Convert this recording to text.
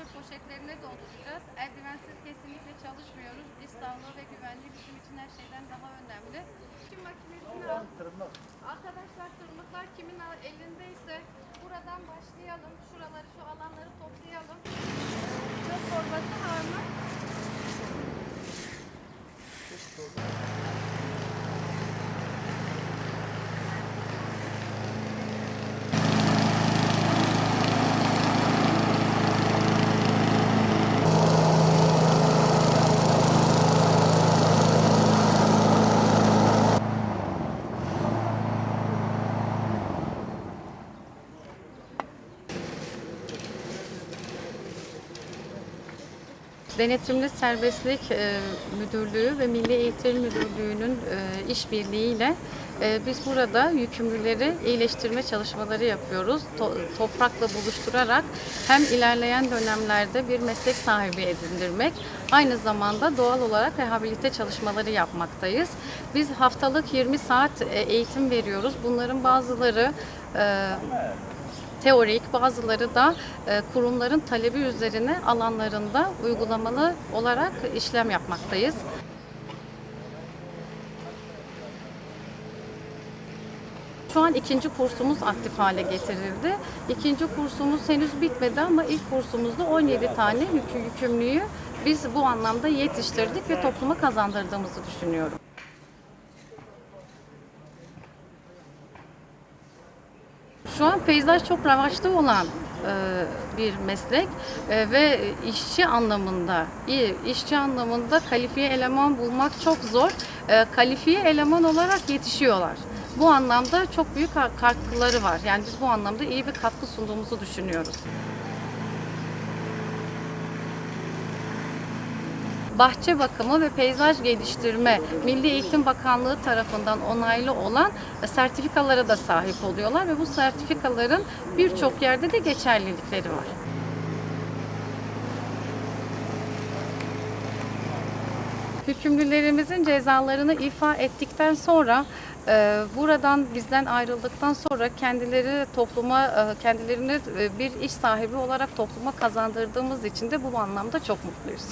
çöp poşetlerine dolduracağız. Eldivensiz kesinlikle çalışmıyoruz. İş sağlığı ve güvenliği bizim için her şeyden daha önemli. Şu makinesini al. Arkadaşlar tırmıklar kimin elindeyse buradan başlayalım. Şuraları, şu alanları toplayalım. Çöp torbası var mı? Denetimli Serbestlik e, Müdürlüğü ve Milli Eğitim Müdürlüğü'nün e, işbirliğiyle e, biz burada yükümlüleri iyileştirme çalışmaları yapıyoruz. To- toprakla buluşturarak hem ilerleyen dönemlerde bir meslek sahibi edindirmek, aynı zamanda doğal olarak rehabilite çalışmaları yapmaktayız. Biz haftalık 20 saat eğitim veriyoruz. Bunların bazıları teorik, bazıları da e, kurumların talebi üzerine alanlarında uygulamalı olarak işlem yapmaktayız. Şu an ikinci kursumuz aktif hale getirildi. İkinci kursumuz henüz bitmedi ama ilk kursumuzda 17 tane yükü, yükümlüyü biz bu anlamda yetiştirdik ve topluma kazandırdığımızı düşünüyorum. Şu an peyzaj çok revaçta olan e, bir meslek e, ve işçi anlamında, iyi işçi anlamında kalifiye eleman bulmak çok zor. E, kalifiye eleman olarak yetişiyorlar. Bu anlamda çok büyük katkıları var. Yani biz bu anlamda iyi bir katkı sunduğumuzu düşünüyoruz. Bahçe bakımı ve peyzaj geliştirme Milli Eğitim Bakanlığı tarafından onaylı olan sertifikalara da sahip oluyorlar ve bu sertifikaların birçok yerde de geçerlilikleri var. Hükümlülerimizin cezalarını ifa ettikten sonra e, buradan bizden ayrıldıktan sonra kendileri topluma e, kendilerini e, bir iş sahibi olarak topluma kazandırdığımız için de bu anlamda çok mutluyuz.